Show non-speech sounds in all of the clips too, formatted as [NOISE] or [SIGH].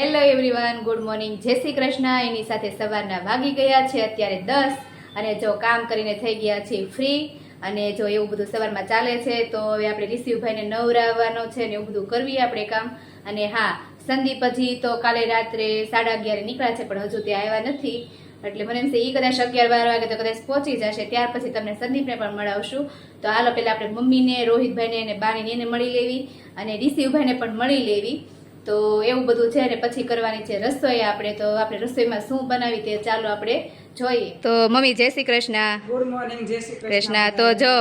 Hello everyone good morning જય શ્રી કૃષ્ણ. એની સાથે સવારના વાગી ગયા છે અત્યારે દસ અને જો કામ કરીને થઈ ગયા છે ફ્રી અને જો એવું બધું સવારમાં ચાલે છે તો હવે આપણે રિસીવભાઈને નવરાવવાનો છે ને એવું બધું કરવી આપણે કામ. અને હા, સંદીપ હજી તો કાલે રાત્રે સાડા અગિયારે નીકળ્યા છે, પણ હજુ ત્યાં આવ્યા નથી. એટલે મને એમ છે એ કદાચ અગિયાર બાર વાગે તો કદાચ પહોંચી જશે, ત્યાર પછી તમને સંદીપને પણ મળાવશું. તો હાલો, પહેલાં આપણે મમ્મીને, રોહિતભાઈને અને એને મળી લેવી અને રિસીવભાઈને પણ મળી લેવી. તો એવું બધું છે ને પછી કરવાની છે રસોઈ આપણે તો આપણે રસોઈમાં શું બનાવી તે ચાલો આપણે જોઈએ. તો મમ્મી જય શ્રી કૃષ્ણ. ગુડ મોર્નિંગ જય શ્રી કૃષ્ણ. તો જો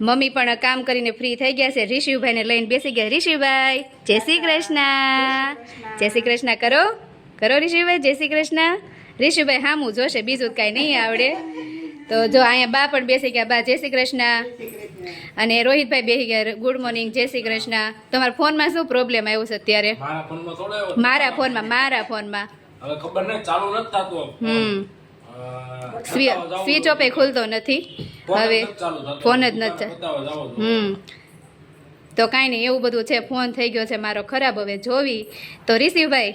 મમ્મી પણ કામ કરીને ફ્રી થઈ ગયા છે. રિશિવભાઈને લઈને બેસી ગયા. ઋષિભાઈ જય શ્રી કૃષ્ણ. જય શ્રી કૃષ્ણ. કરો કરો ઋષિભાઈ જય શ્રી કૃષ્ણ. ઋષિભાઈ હા હું જોશે બીજું કાંઈ નહીં આવડે. તો જો અહીંયા બા પણ બેસી ગયા. બા જય શ્રી કૃષ્ણ. અને રોહિતભાઈ બેહી ગયા. ગુડ મોર્નિંગ જય શ્રી કૃષ્ણ. તમારા ફોનમાં શું પ્રોબ્લેમ આવ્યો છે અત્યારે? મારા ફોનમાં મારા ફોનમાં હવે ખબર નહીં ચાલુ નથી થતો હમ. સ્વિચ ઓફ એ ખુલતો નથી. હવે. ફોન જ નથી હમ. તો કાંઈ નહીં એવું બધું છે ફોન થઈ ગયો છે મારો. ખરાબ હવે જોવી. તો રિસીવભાઈ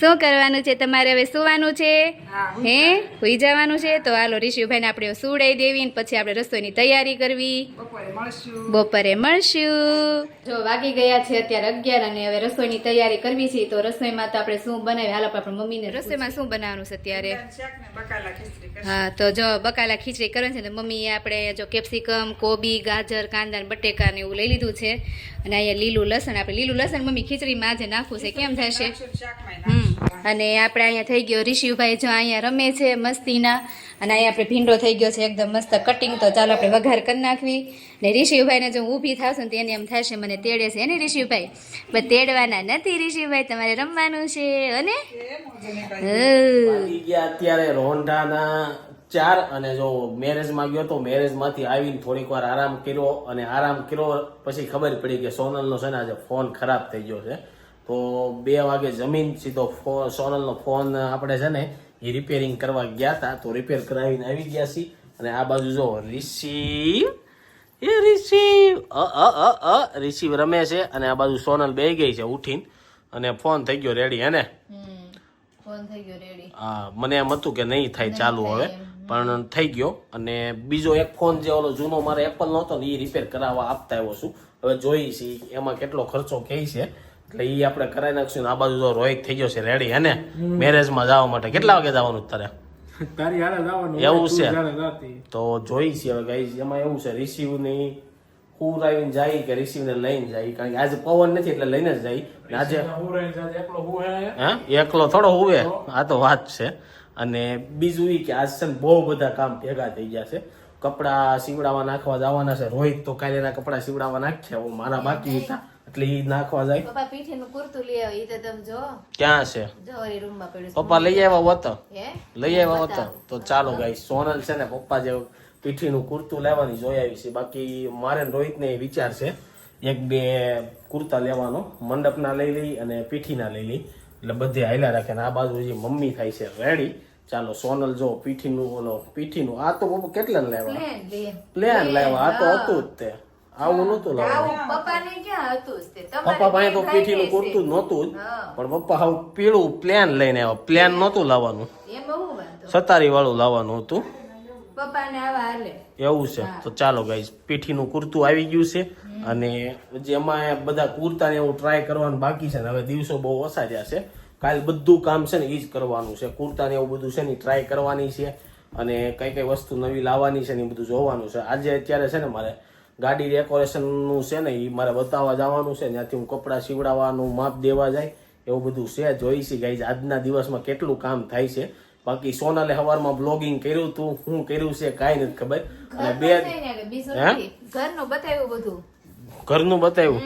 શું કરવાનું છે? તમારે હવે સુવાનું છે? હે સુઈ જવાનું છે? તો હાલો રિશિવભાઈને આપણે સુડાઈ દેવી ને પછી આપણે રસોઈની તૈયારી કરવી. બપોરે મળશું. જો વાગી ગયા છે અત્યારે અગિયાર અને હવે રસોઈની તૈયારી કરવી છે તો રસોઈમાં તો આપણે શું બનાવી હાલો આપણે મમ્મીને રસોઈમાં શું બનાવવાનું છે અત્યારે. હા તો જો બકાલા ખીચડી કરવાની છે તો મમ્મીએ આપણે જો કેપ્સિકમ કોબી ગાજર કાંદા બટેકા ને એવું લઈ લીધું છે. અને અહીંયા લીલું લસણ આપણે લીલું લસણ મમ્મી ખીચડીમાં આજે નાખવું છે. કેમ થશે? હમ. અને આપણે અહીંયા થઈ ગયો ઋષિભાઈ જો અહીંયા રમે છે મસ્તીના. અને અહીંયા આપણે ભીંડો થઈ ગયો છે એકદમ મસ્ત કટિંગ તો ચાલો આપણે વઘાર કરી નાખવી. ને ઋષિભાઈને જો હું ઊભી થાશું ને તેને એમ થશે મને તેડે છે. ને ઋષિભાઈ? પણ તેડવાના નથી ઋષિભાઈ તમારે રમવાનું છે. અને અત્યારે રોંઢાના ચાર અને જો મેરેજમાં ગયો તો મેરેજમાંથી આવીને થોડીક વાર આરામ કર્યો અને આરામ કર્યો પછી ખબર પડી કે સોનલનો છે ને આજે ફોન ખરાબ થઈ ગયો છે. તો બે વાગે જમીન સીધો ફોન સોનલનો ફોન આપણે છે ને એ રિપેરિંગ કરવા ગયા હતા તો રિપેર કરાવીને આવી ગયા છીએ. અને આ બાજુ જો રિસીવ એ રિસીવ અ અ અ અ રિસીવ રમે છે. અને આ બાજુ સોનલ બે ગઈ છે ઉઠીને. અને ફોન થઈ ગયો રેડી હે ને? ફોન થઈ ગયો રેડી હા મને એમ હતું કે નહીં થાય ચાલુ હવે. પણ થઈ ગયો. અને બીજો એક ફોન જે ઓલો જૂનો મારે એપલ નહોતો ને એ રિપેર કરાવવા આપતા આવ્યો છું. હવે જોઈ છીએ એમાં કેટલો ખર્ચો કે છે. એટલે એ આપણે કરાવી નાખશું ને આ બાજુ તો રોહિત થઈ ગયો છે રેડી હે ને? મેરેજમાં જવા માટે. કેટલા વાગે જવાનું તારે? [LAUGHS] તારી હારે જવાનું એવું છે? તો જોઈ છે હવે ગાઈઝ એમાં એવું છે રિસીવની હું આવીને જાય કે રિસીવ ને લઈને જાય? કારણ કે આજે પવન નથી એટલે લઈને જ જાય. આજે એકલો થોડો હુવે. આ તો વાત છે. અને બીજું એ કે આજ છે ને બહુ બધા કામ ભેગા થઈ ગયા છે. કપડા સીવડાવવા નાખવા જવાના છે. રોહિત તો કાલે કપડા સીવડાવવા નાખ્યા હું મારા બાકી હતા. એટલે ઈ નાખવા જાય. પપ્પા પીઠીનું કુર્તું લઈ આવ્યો એ તો તમે જો. ક્યાં છે? જો એ રૂમમાં પડ્યું પપ્પા લઈ આવ્યા હોત? હે? લઈ આવ્યા હોત? તો ચાલો ગાઈ સોનલ છે ને પપ્પા જે પીઠીનું કુર્તું લેવાની જોઈ આવી છે. બાકી મારે ને રોહિતને એ વિચાર છે એક બે કુર્તા લેવાનો. મંડપના લઈ લઈ અને પીઠીના લઈ લઈ. એટલે બધે હાલ્યા રાખે ને આ બાજુ હજી મમ્મી થાય છે રેડી ચાલો સોનલ જો પીઠીનું ઓલો પીઠીનું આ તો પપ્પા કેટલા લેવા? પ્લેન લાવ્યા લેવા આ તો હતું જ તે. આવું નતું લાવવાનું પપ્પા પાસે તો પીઠીનું કુર્તું નહોતું જ પણ પપ્પા હાવ પીળું પ્લેન લઈને આવ્યા પ્લેન નહોતું લાવવાનું. સતારી વાળું લાવવાનું હતું. એવું છે. તો ચાલો ગાઈઝ પીઠીનું કુર્તું આવી ગયું છે અને જેમાં બધા કુર્તા ને એવું ટ્રાય કરવાનું બાકી છે ને હવે દિવસો બહુ ઓછા થયા છે. કાલ બધું કામ છે ને એ જ કરવાનું છે. કુર્તા ને એવું બધું છે ને ટ્રાય કરવાની છે. અને કઈ કઈ વસ્તુ નવી લાવવાની છે ને એ બધું જોવાનું છે. આજે અત્યારે છે ને મારે ગાડી ડેકોરેશનનું છે ને એ મારે બતાવવા જવાનું છે. ત્યાંથી હું કપડાં સીવડાવવાનું માપ દેવા જાય એવું બધું છે. જોઈ છે ગાઈઝ આજના દિવસમાં કેટલું કામ થાય છે. બાકી સોનાલે સવારમાં બ્લોગિંગ કર્યું હતું શું કર્યું છે કાંઈ નથી ખબર. અને બે ઘરનું બતાવ્યું બધું. ઘરનું બતાવ્યું?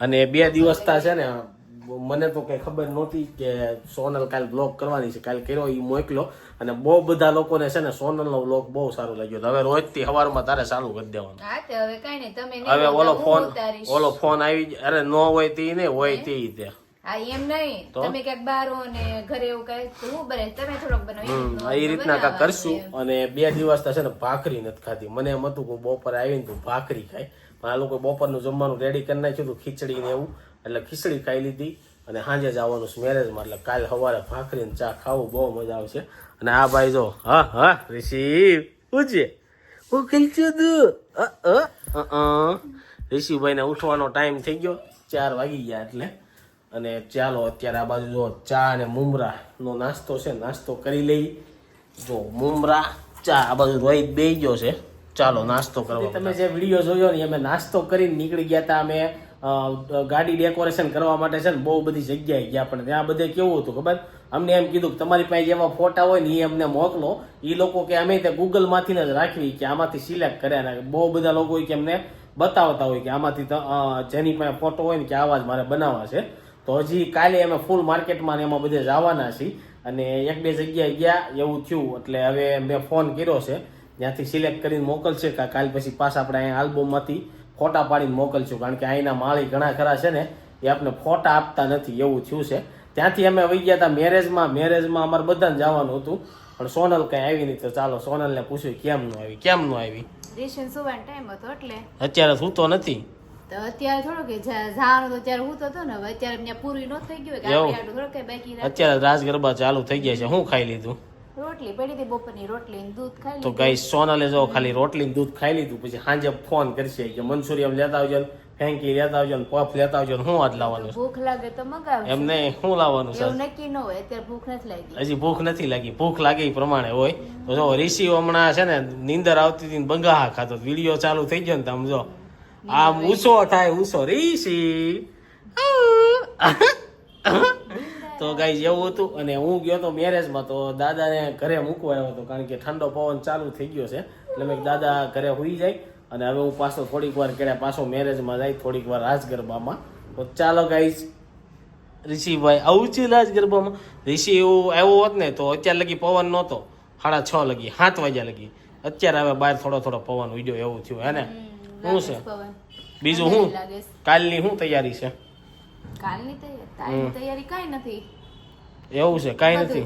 અને બે દિવસ તા છે ને મને તો કઈ ખબર નહોતી કે સોનલ કાલ બ્લોગ કરવાની છે. કાલ કર્યો એ મોકલો અને બહુ બધા લોકોને છે ને સોનલનો બ્લોગ બહુ સારો લાગ્યો હવે રોજથી સવારમાં તારે ચાલુ કરી દેવાનું. હવે કઈ તમે હવે ઓલો ફોન ઓલો ફોન આવી અરે ન હોય તે નહીં હોય તે તે હા એમ નહીં. તમે ક્યાંક બહાર હો ને ઘરે એવું કઈ હું બને તમે થોડોક બનાવો એ હમ, રીતનું કરશું. અને બે દિવસ છે ને ભાખરી નથી ખાધી. મને એમ હતું કે આવી આવીને તું ભાખરી ખાય પણ આ લોકો બપોરનું જમવાનું રેડી કરી નાખ્યું હતું ખીચડી ને એવું. એટલે ખીચડી ખાઈ લીધી અને સાંજે જવાનું છે મેરેજમાં એટલે કાલ સવારે ભાખરી ને ચા ખાવું બહુ મજા આવશે. અને આ ભાઈ જો હા હા ઋષિ પૂછે હું ખીલશું તું? ઋષિભાઈને ઉઠવાનો ટાઈમ થઈ ગયો ચાર વાગી ગયા એટલે. અને ચાલો અત્યારે આ બાજુ જો ચા અને મુમરા નો નાસ્તો છે નાસ્તો કરી લઈ. જો મુમરા ચા આ બાજુ રોહિત બે ગયો છે. ચાલો નાસ્તો કરવા તમે જે વીડિયો જોયો ને અમે નાસ્તો કરીને નીકળી ગયા હતા અમે. ગાડી ડેકોરેશન કરવા માટે છે ને બહુ બધી જગ્યાએ ગયા. પણ ત્યાં બધે કેવું હતું ખબર? અમને એમ કીધું કે તમારી પાસે જેવા ફોટા હોય ને એ અમને મોકલો. એ લોકો કે અમે તે ગૂગલમાંથી જ રાખવી કે આમાંથી સિલેક્ટ કર્યા ને બહુ બધા લોકો કે અમને બતાવતા હોય કે આમાંથી જેની પાસે ફોટો હોય ને કે આવા જ મારે બનાવવા છે. તો હજી કાલે અમે ફૂલ માર્કેટમાં ને એમાં બધે જવાના છીએ. અને એક બે જગ્યાએ ગયા, એવું થયું. એટલે હવે મેં ફોન કર્યો છે. ત્યાંથી સિલેક્ટ કરીને મોકલશે કાલ પછી પાછા આપણે અહીંયા આલ્બમમાંથી ફોટા પાડીને મોકલશું કારણ કે અહીંના માળી ઘણા ખરા છે ને એ આપણે ફોટા આપતા નથી એવું થયું છે. ત્યાંથી અમે વહી ગયા હતા મેરેજમાં મેરેજમાં અમારે બધાને જવાનું હતું પણ સોનલ કઈ આવી નહીં તો ચાલો સોનલને પૂછ્યું કેમ નું આવી કેમ નું આવી? રેશન સુવાનો ટાઈમ હતો એટલે. અત્યારે શું તો નથી. તો અત્યારે થોડું કે જા- જવાનું તો ત્યારે હું તો હતો ને હવે અત્યારે ત્યાં પૂરી ન થઈ ગયું કે આપણે બાકી અત્યારે રાસ ગરબા ચાલુ થઈ ગયા છે હું ખાઈ લીધું? રોટલી પડી હતી બપોરની રોટલી ને દૂધ ખાઈ તો. ગાઈ સોનલે જો ખાલી રોટલી ને દૂધ ખાઈ લીધું પછી સાંજે ફોન કરશે કે મંચુરિયમ લેતા આવજો ફેંકી લેતા આવજો ને પફ લેતા આવજો ને શું આજ લાવવાનું ભૂખ લાગે તો મગાવજો. એમ નહીં શું લાવવાનું છે? નક્કી ન હોય અત્યારે ભૂખ નથી લાગી. હજી ભૂખ નથી લાગી ભૂખ લાગે એ પ્રમાણે હોય. તો જો ઋષિ હમણાં છે ને નીંદર આવતી હતી બંગાહા ખાતો વીડિયો ચાલુ થઈ ગયો ને તમે જો આમ ઊંચો થાય ઊંચો ઋષિ. તો ગાઈ એવું હતું અને હું ગયો તો મેરેજમાં તો દાદાને ઘરે મૂકવા આવ્યો હતો કારણ કે ઠંડો પવન ચાલુ થઈ ગયો છે. એટલે મેં દાદા ઘરે હોઈ જાય અને હવે હું પાછો થોડીક વાર કર્યા પાછો મેરેજમાં જાય થોડીક વાર રાજ ગરબામાં તો ચાલો ગાઈઝ ઋષિભાઈ આવું છે રાજ ગરબામાં ઋષિ એવું આવ્યો હોત ને તો અત્યાર લગી પવન નહોતો. સાડા છ લગી સાત વાગ્યા લગી. અત્યારે હવે બહાર થોડો થોડો પવન ઉડ્યો એવું થયું હે ને? શું છે? બીજું શું કાલની શું તૈયારી છે? કાલની તૈયારી કાંઈ નથી. એવું છે કાંઈ નથી.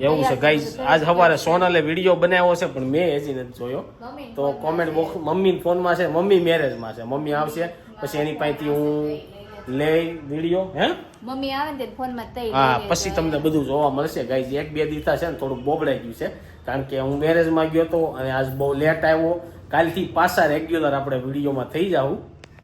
એવું છે ગાઈઝ આજ સવારે સોનલે વીડિયો બનાવ્યો છે પણ મેં હજી નથી જોયો. તો કોમેન્ટ. બોક્સ મમ્મી ફોનમાં છે મમ્મી મેરેજમાં છે. મમ્મી આવશે પછી એની પાસેથી હું લઈ વીડિયો હે? મમ્મી આવે ને ફોનમાં તઈ હા પછી તમને બધું જોવા મળશે ગાઈઝ એક બે દીતા છે ને થોડુંક બોબડાઈ ગયું છે. કારણ કે હું મેરેજમાં ગયો હતો અને આજ બહુ લેટ આવ્યો. કાલથી પાછા રેગ્યુલર આપણે વિડીયોમાં થઈ જાવું